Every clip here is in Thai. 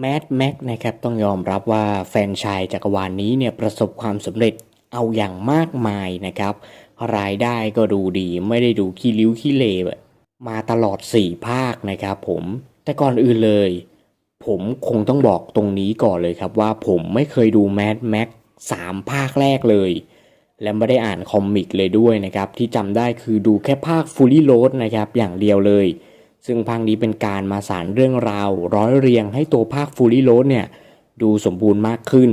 แมดแม็กนะครับต้องยอมรับว่าแฟนชายจักรวาลนนี้เนี่ยประสบความสำเร็จเอาอย่างมากมายนะครับ รายได้ก็ดูดีไม่ได้ดูขี้ริ้วขี้เลแบบมาตลอด 4 ภาคนะครับผมแต่ก่อนอื่นเลย ผมคงต้องบอกตรงนี้ก่อนเลยครับว่าผมไม่เคยดูแมดแม็กสามภาคแรกเลย และไม่ได้อ่านคอมิกเลยด้วยนะครับ ที่จำได้คือดูแค่ภาคฟูลี่โ a ดนะครับอย่างเดียวเลย ซึ่งภาคนี้เป็นการมาสารเรื่องราว ร้อยเรียงให้ตัวภาคฟูลี่โ a ดเนี่ยดูสมบูรณ์มากขึ้น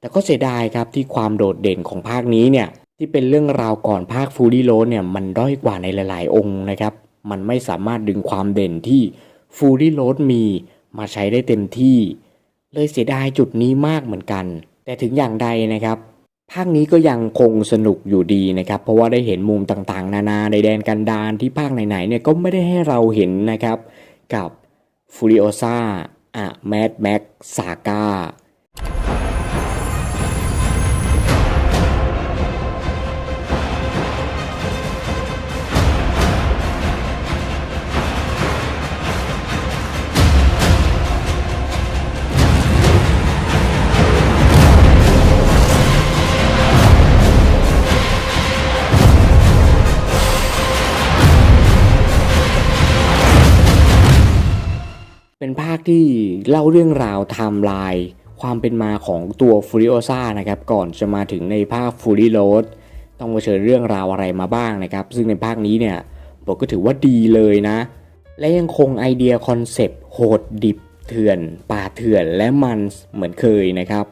แต่ก็เสียดายครับที่ความโดดเด่นของภาคนี้เนี่ยที่เป็นเรื่องราวก่อนภาคฟูลี่โ a ดเนี่ยมันด้อยกว่าในหลาย ๆ องค์นะครับ มันไม่สามารถดึงความเด่นที่ฟูลี่โ a ดมีมาใช้ได้เต็มที่ เลยเสียดายจุดนี้มากเหมือนกัน แต่ถึงอย่างใดนะครับ ภาคนี้ก็ยังคงสนุกอยู่ดีนะครับเพราะว่าได้เห็นมุมต่างๆ นานาในแดนกันดารที่ภาคไหนๆเนี่ยก็ไม่ได้ให้เราเห็นนะครับกับฟูริโอซาอะแมดแม็กซาก้า ที่เล่าเรื่องราวไทม์ไลน์ความเป็นมาของตัว Furiosa นะครับก่อนจะมาถึงในภาค Fury Road ต้องเผชิญเรื่องราวอะไรมาบ้างนะครับ ซึ่งในภาคนี้เนี่ยผมก็ถือว่าดีเลยนะ และยังคงไอเดียคอนเซปต์โหดดิบเถื่อน ป่าเถื่อนและมันเหมือนเคยนะครับ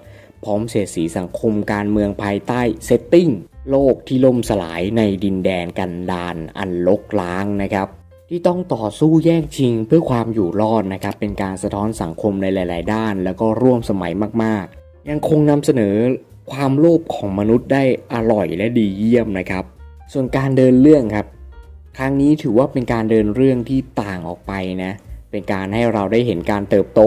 พร้อมเสียสีสังคมการเมืองภายใต้เซตติ้งโลกที่ล่มสลายในดินแดนกันดานอันลกล้างนะครับ ที่ต้องต่อสู้แย่งชิงเพื่อความอยู่รอดนะครับ เป็นการสะท้อนสังคมในหลาย ๆ ด้าน แล้วก็ร่วมสมัยมากๆ ยังคงนำเสนอความโลภของมนุษย์ได้อร่อยและดีเยี่ยมนะครับ ส่วนการเดินเรื่องครับ ครั้งนี้ถือว่าเป็นการเดินเรื่องที่ต่างออกไปนะ เป็นการให้เราได้เห็นการเติบโต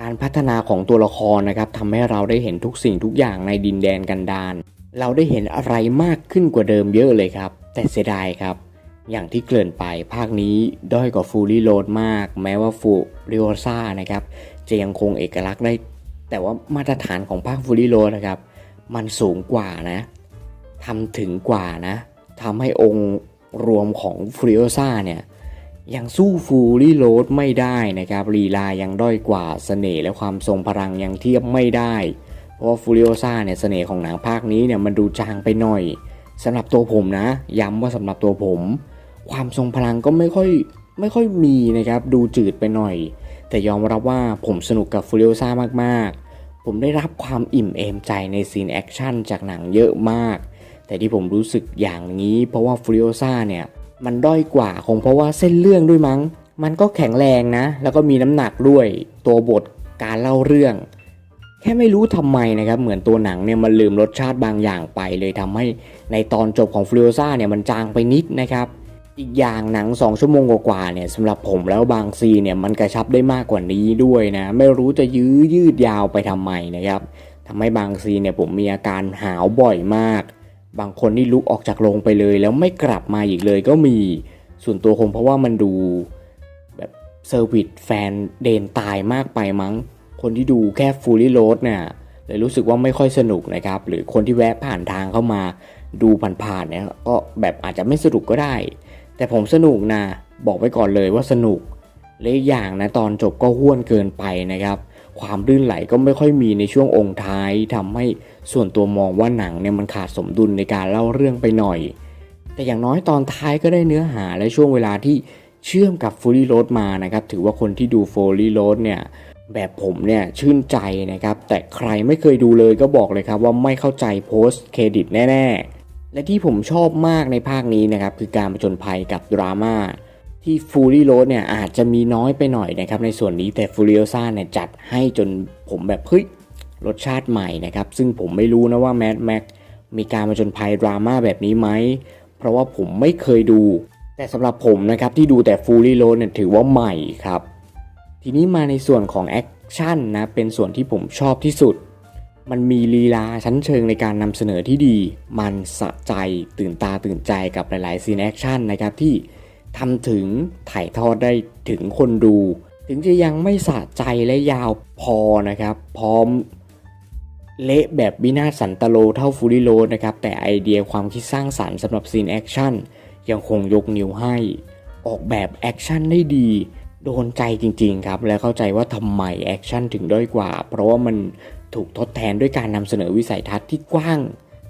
การพัฒนาของตัวละครนะครับทำให้เราได้เห็นทุกสิ่งทุกอย่างในดินแดนกันดารเราได้เห็นอะไรมากขึ้นกว่าเดิมเยอะเลยครับ แต่เสียดายครับ อย่างที่เกริ่นไปภาคนี้ด้อยกว่าฟูลี่โ a ดมาก แม้ว่าฟูริโอซ่านะครับ จะยังคงเอกลักษณ์ได้ แต่ว่ามาตรฐานของภาคฟูลี่โ a ดนะครับ มันสูงกว่านะทำถึงกว่านะทำให้องค์รวมของฟูริโอซ่าเนี่ยยังสู้ฟูลี่โ a ดไม่ได้นะครับลีลายังด้อยกว่าเสน่ห์และความทรงพลังยังเทียบไม่ได้ เพราะว่าฟูริโอซ่าเนี่ยเสน่ห์ของหนังภาคนี้เนี่ยมันดูจางไปหน่อยสำหรับตัวผมนะ ย้ำว่าสำหรับตัวผม ความทรงพลังก็ไม่ค่อยไม่ค่อยมีนะครับ ดูจืดไปหน่อย แต่ยอมรับว่าผมสนุกกับฟูริโอซ่ามากๆ ผมได้รับความอิ่มเอมใจในซีนแอคชั่นจากหนังเยอะมาก แต่ที่ผมรู้สึกอย่างนี้ เพราะว่าฟูริโอซ่าเนี่ยมันด้อยกว่าคงเพราะว่าเส้นเรื่องด้วยมั้ง มันก็แข็งแรงนะ แล้วก็มีน้ำหนักด้วย ตัวบทการเล่าเรื่อง แค่ไม่รู้ทำไมนะครับ เหมือนตัวหนังเนี่ยมันลืมรสชาติบางอย่างไปเลยทำให้ในตอนจบของฟลูโอซ่าเนี่ยมันจางไปนิดนะครับ อีกอย่างหนัง 2 ชั่วโมงกว่าเนี่ยสำหรับผมแล้วบางซีเนี่ยมันกระชับได้มากกว่านี้ด้วยนะ ไม่รู้จะยื้อยืดยาวไปทำไมนะครับทำให้บางซีเนี่ยผมมีอาการหาวบ่อยมาก บางคนนี่ลุกออกจากโรงไปเลย แล้วไม่กลับมาอีกเลยก็มี ส่วนตัวคงเพราะว่ามันดูแบบเซอร์วิสแฟนเดนตายมากไปมั้ง คนที่ดูแค่ฟูลี่โ a ดเนี่ยเลยรู้สึกว่าไม่ค่อยสนุกนะครับ หรือคนที่แวะผ่านทางเข้ามาดูผ่านๆเนี่ยก็แบบอาจจะไม่สนุกก็ได้ แต่ผมสนุกนะบอกไว้ก่อนเลยว่าสนุกและอย่างนะตอนจบก็ห้วนเกินไปนะครับ ความลื่นไหลก็ไม่ค่อยมีในช่วงองค์ท้ายทำให้ส่วนตัวมองว่าหนังเนี่ยมันขาดสมดุลในการเล่าเรื่องไปหน่อย แต่อย่างน้อยตอนท้ายก็ได้เนื้อหาและช่วงเวลาที่เชื่อมกับฟูลี่โ a ดมานะครับ ถือว่าคนที่ดูฟูลี่โ a ดเนี่ยแบบผมเนี่ยชื่นใจนะครับ แต่ใครไม่เคยดูเลยก็บอกเลยครับว่าไม่เข้าใจโพสต์เครดิตแน่ ๆ และที่ผมชอบมากในภาคนี้นะครับคือการผจญภัยกับดราม่าที่ฟูลี่โ a ดเนี่ยอาจจะมีน้อยไปหน่อยนะครับในส่วนนี้แต่ฟูริโอซ่าเนี่ยจัดให้จนผมแบบเฮ้ยรสชาติใหม่นะครับซึ่งผมไม่รู้นะว่าแมดแม็กมีการผจญภัยดราม่าแบบนี้ไหมเพราะว่าผมไม่เคยดู แต่สำหรับผมนะครับที่ดูแต่ฟูลี่โ a ดเนี่ยถือว่าใหม่ครับ ทีนี้มาในส่วนของแอคชั่นนะเป็นส่วนที่ผมชอบที่สุด มันมีลีลาชั้นเชิงในการนำเสนอที่ดี มันสะใจตื่นตาตื่นใจกับหลายๆซีนแอคชั่นนะครับที่ทำถึงถ่ายทอดได้ถึงคนดู ถึงจะยังไม่สะใจและยาวพอนะครับ พร้อมเละแบบวินาศสันตโลเท่าฟูริโรนะครับ แต่ไอเดียความคิดสร้างสรรค์สำหรับซีนแอคชั่นยังคงยกนิ้วให้ ออกแบบแอคชั่นได้ดี โดนใจจริงๆครับ และเข้าใจว่าทำไมแอคชั่นถึงด้อยกว่า เพราะว่ามัน ถูกทดแทนด้วยการนำเสนอวิสัยทัศน์ที่กว้าง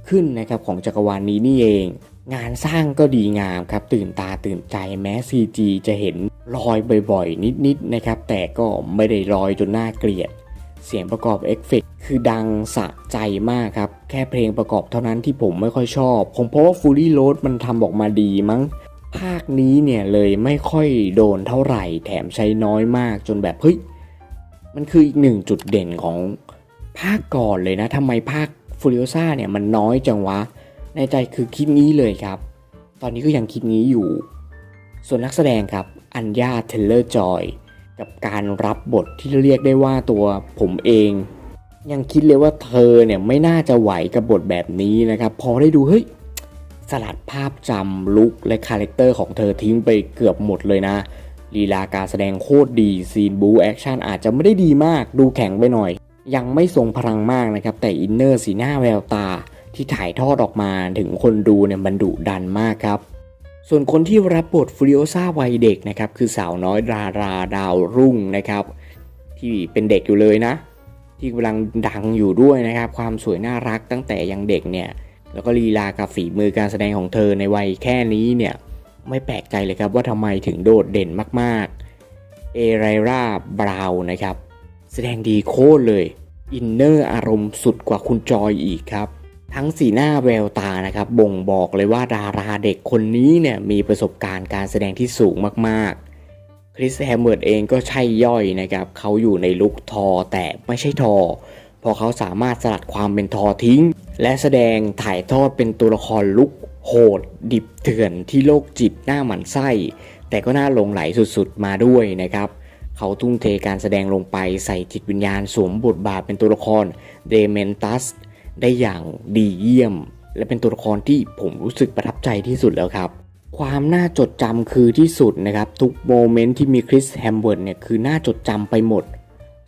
ขึ้นนะครับของจักรวาลนี้นี่เอง งานสร้างก็ดีงามครับ ตื่นตาตื่นใจแม้ CG จะเห็นรอยบ่อยๆ นิดๆนะครับ แต่ก็ไม่ได้รอยจนน่าเกลียด เสียงประกอบเอฟเฟกต์คือดังสะใจมากครับ แค่เพลงประกอบเท่านั้นที่ผมไม่ค่อยชอบผมเพราะว่า Fully Load มันทำออกมาดีมั้ง ภาคนี้เนี่ยเลยไม่ค่อยโดนเท่าไหร่ แถมใช้น้อยมากจนแบบเฮ้ยมันคืออีกหนึ่งจุดเด่นของ ภาคก่อนเลยนะทำไมภาคฟูริโอซาเนี่ยมันน้อยจังวะ ในใจคือคิดงี้เลยครับ ตอนนี้ก็ยังคิดงี้อยู่ ส่วนนักแสดงครับอัญญาเทเลอร์จอยกับการรับบทที่เรียกได้ว่าตัวผมเอง ยังคิดเลยว่าเธอเนี่ยไม่น่าจะไหวกับบทแบบนี้นะครับ พอได้ดูเฮ้ยสลัดภาพจำลุคและคาแรคเตอร์ของเธอทิ้งไปเกือบหมดเลยนะลีลาการแสดงโคตรดี ซีนบูแอคชั่นอาจจะไม่ได้ดีมากดูแข็งไปหน่อย ยังไม่ทรงพลังมากนะครับ แต่อินเนอร์สีหน้าแววตาที่ถ่ายทอดออกมาถึงคนดูเนี่ยมันดุดันมากครับ ส่วนคนที่รับบทฟริโอซาวัยเด็กนะครับ คือสาวน้อยดาราดาวรุ่งนะครับ ที่เป็นเด็กอยู่เลยนะ ที่กำลังดังอยู่ด้วยนะครับ ความสวยน่ารักตั้งแต่ยังเด็กเนี่ยแล้วก็ลีลากับฝีมือการแสดงของเธอในวัยแค่นี้เนี่ยไม่แปลกใจเลยครับว่าทำไมถึงโดดเด่นมากๆ เอไรราบราวน์นะครับ แสดงดีโคตรเลย อินเนอร์อารมณ์สุดกว่าคุณจอยอีกครับ ทั้งสีหน้าแววตานะครับ บ่งบอกเลยว่าดาราเด็กคนนี้เนี่ยมีประสบการณ์การแสดงที่สูงมากๆ คริสแฮมเวิร์ดเองก็ใช่ย่อยนะครับ เขาอยู่ในลุคทอแต่ไม่ใช่ทอเพราะเขาสามารถสลัดความเป็นทอทิ้ง และแสดงถ่ายทอดเป็นตัวละครลุกโหด ดิบเถื่อนที่โลกจิตหน้าหมันไส้ แต่ก็น่าหลงไหลสุดๆมาด้วยนะครับ เขาทุ่มเทการแสดงลงไปใส่จิตวิญญาณสวมบทบาทเป็นตัวละครเดเมนตัสได้อย่างดีเยี่ยม และเป็นตัวละครที่ผมรู้สึกประทับใจที่สุดแล้วครับ ความน่าจดจำคือที่สุดนะครับ ทุกโมเมนต์ที่มีคริสแฮมเวิร์ดเนี่ยคือน่าจดจำไปหมด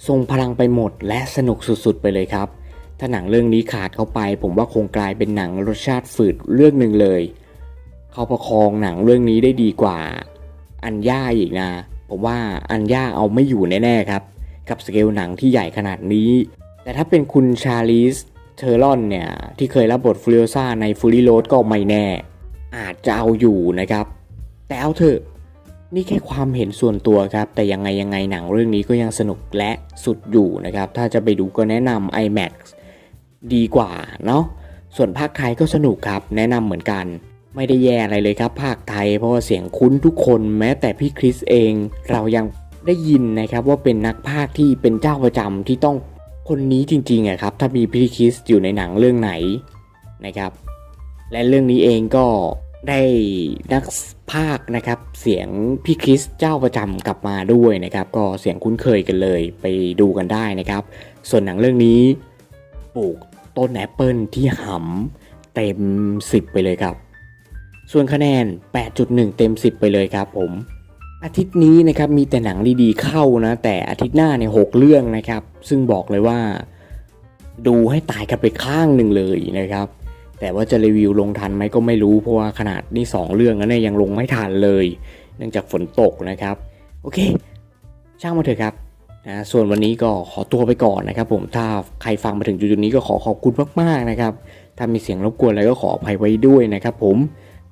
ทรงพลังไปหมด และสนุกสุดๆ ไปเลยครับ ถ้าหนังเรื่องนี้ขาดเข้าไป ผมว่าคงกลายเป็นหนังรสชาติฝืดเรื่องหนึ่งเลย เขาประคองหนังเรื่องนี้ได้ดีกว่า อันย่าอีกนะ ผมว่าอันย่าเอาไม่อยู่แน่ๆครับ กับสเกลหนังที่ใหญ่ขนาดนี้ แต่ถ้าเป็นคุณชาลีสเทอร์ลอนเนี่ย ที่เคยรับบทฟูริโอซาในฟูริโรดก็ไม่แน่ อาจจะเอาอยู่นะครับ แต่เอาเถอะ นี่แค่ความเห็นส่วนตัวครับ แต่ยังไงยังไงหนังเรื่องนี้ก็ยังสนุกและสุดอยู่นะครับ ถ้าจะไปดูก็แนะนำ IMAX ดีกว่าเนาะส่วนภาคไทยก็สนุกครับ แนะนำเหมือนกัน ไม่ได้แย่อะไรเลยครับภาคไทย เพราะว่าเสียงคุ้นทุกคนแม้แต่พี่คริสเองเรายังได้ยินนะครับว่าเป็นนักพากย์ที่เป็นเจ้าประจำที่ต้องคนนี้จริงๆอะครับถ้ามีพี่คริสอยู่ในหนังเรื่องไหนนะครับ และเรื่องนี้เองก็ได้นักภาคนะครับเสียงพี่คริสเจ้าประจำกลับมาด้วยนะครับ ก็เสียงคุ้นเคยกันเลยไปดูกันได้นะครับ ส่วนหนังเรื่องนี้ปลูกต้นแอปเปิลที่หำเต็ม10ไปเลยครับ ส่วนคะแนน 8.1 เต็ม 10 ไปเลยครับผมอาทิตย์นี้นะครับมีแต่หนังดีๆเข้านะ แต่อาทิตย์หน้าเนี่ยหกเรื่องนะครับ ซึ่งบอกเลยว่า ดูให้ตายกันไปข้างหนึ่งเลยนะครับ แต่ว่าจะรีวิวลงทันไหมก็ไม่รู้เพราะว่าขนาดนี่สองเรื่องแล้วเนี่ยยังลงไม่ทันเลย เนื่องจากฝนตกนะครับ โอเค ช่างมาเถอะครับนะส่วนวันนี้ก็ขอตัวไปก่อนนะครับ ผมถ้าใครฟังมาถึงจุดนี้ก็ขอขอบคุณมากๆนะครับถ้ามีเสียงรบกวนอะไรก็ขออภัยไว้ด้วยนะครับ ผม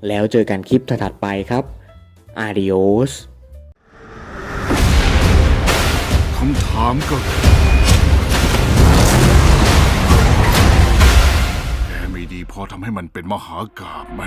แล้วเจอกันคลิปถัดๆไปครับ adios คำถามก็คือแกมีดีพอทำให้มันเป็นมหากาบไหม